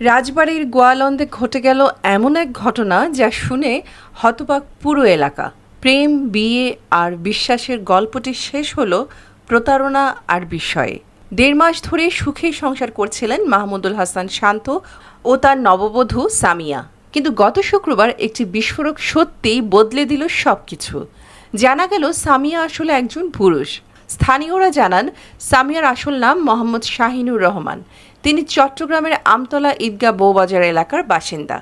রাজবাড়ির গোয়ালন্দে ঘটে গেল এমন এক ঘটনা যা শুনে হতবাক পুরো এলাকা। প্রেম, বিয়ে আর বিশ্বাসের গল্পটি শেষ হলো প্রতারণা আর বিষয়ে দেড় মাস ধরে সুখে সংসার করছিলেন মাহমুদুল হাসান শান্ত ও তার নববধূ সামিয়া। কিন্তু গত শুক্রবার একটি বিস্ফোরক সত্যিই বদলে দিল সব কিছু জানা গেল, সামিয়া আসলে একজন পুরুষ। স্থানীয়রা জানান, সামিয়ার আসল নাম মোহাম্মদ শাহিনুর রহমান। তিনি চট্টগ্রামের আমতলা ঈদগাহ বৌবাজার এলাকার বাসিন্দা।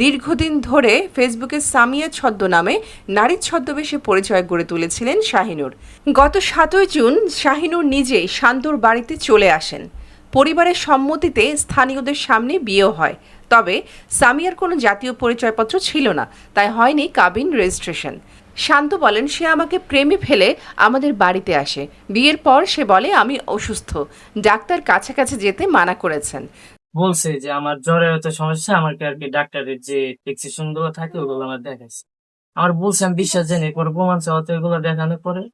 দীর্ঘদিন ধরে ফেসবুকে সামিয়া ছদ্মনামে নারীর ছদ্মবেশে পরিচয় গড়ে তুলেছিলেন শাহিনুর। গত সাতই জুন শাহিনুর নিজেই শান্তর বাড়িতে চলে আসেন। পরিবারের সম্মতিতে স্থানীয়দের সামনে বিয়েও হয়। তবে সামিয়ার কোনো জাতীয় পরিচয়পত্র ছিল না, তাই হয়নি কাবিন রেজিস্ট্রেশন। শান্ত বলেন সে আমাকে প্রেমে ফেলে আমাদের বাড়িতে আসে। বিয়ের পর সে বলে আমি অসুস্থ। ডাক্তার কাছাকাছি যেতে মানা করেছেন। বলছে যে আমার জ্বরে হয়তো সমস্যা। আমাকে আর কি ডাক্তারের যে প্রেসক্রিপশনগুলো থাকে ওগুলো আমার দেখাইছে। আমার বলছে আমি বিশ্বাস জানি পরে প্রমাণ চাওয়াতে ওগুলো দেখানোর পরে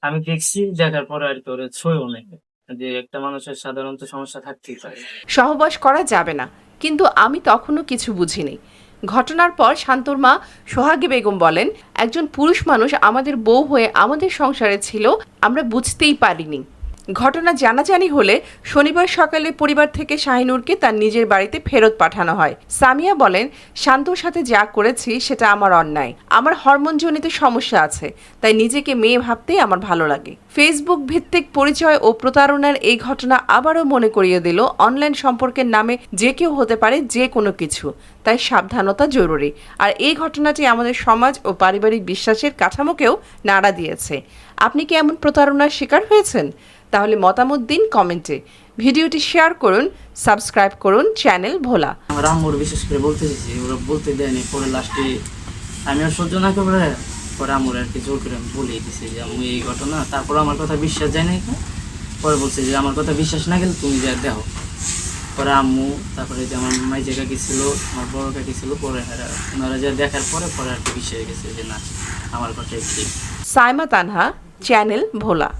আমি দেখছি দেখার পরে আর কি ওরা ছয় অনেক যে একটা মানুষের সাধারণত সমস্যা থাকতেই পারে। সহবাস করা যাবে না। কিন্তু আমি তখনও কিছু বুঝিনি। ঘটনার পর শান্তর মা সোহাগী বেগম বলেন, একজন পুরুষ মানুষ আমাদের বউ হয়ে আমাদের সংসারে ছিল, আমরা বুঝতেই পারিনি। ঘটনা জানাজানি হলে শনিবার সকালে পরিবার থেকে শাহিনুরকে তার নিজের বাড়িতে ফেরত পাঠানো হয়। সামিয়া বলেন, শান্তর সাথে যা করেছি সেটা আমার অন্যায়। আমার হরমোনজনিত সমস্যা আছে, তাই নিজেকে মেয়ে ভাবতেই আমার ভালো লাগে। ফেসবুক ভিত্তিক পরিচয় ও প্রতারণার এই ঘটনা আবারও মনে করিয়ে দিল অনলাইন সম্পর্কের নামে যে কেউ হতে পারে যে কোনো কিছু। তাই সাবধানতা জরুরি। আর এই ঘটনাটি আমাদের সমাজ ও পারিবারিক বিশ্বাসের কাঠামোকেও নাড়া দিয়েছে। আপনি কি এমন প্রতারণার শিকার হয়েছেন? তাহলে মতামত দিন কমেন্টে। ভিডিওটি শেয়ার করুন সাবস্ক্রাইব করুন চ্যানেল ভোলা। আমার আম্মুর বিশেষ করে বলতে চাইছি ওরা বলতে দেয়নি পরে লাস্টে আমি আর সহ্য না করে পরে আম্মুর আর কি জোর করে আমি বলেই দিছি যে আম্মু এই ঘটনা। তারপর আমার কথা বিশ্বাস যায় না পরে বলছে যে আমার কথা বিশ্বাস না গেলে তুমি যা দেখো। পরে আম্মু তারপরে যে আমার মাই জায়গা গেছিল আমার বড় কাকি ছিল পরে ওনারা যা দেখার পরে পরে আর কি বিশ্বাস গেছে যে না আমার কথাই ঠিক। সাইমা তানহা চ্যানেল ভোলা।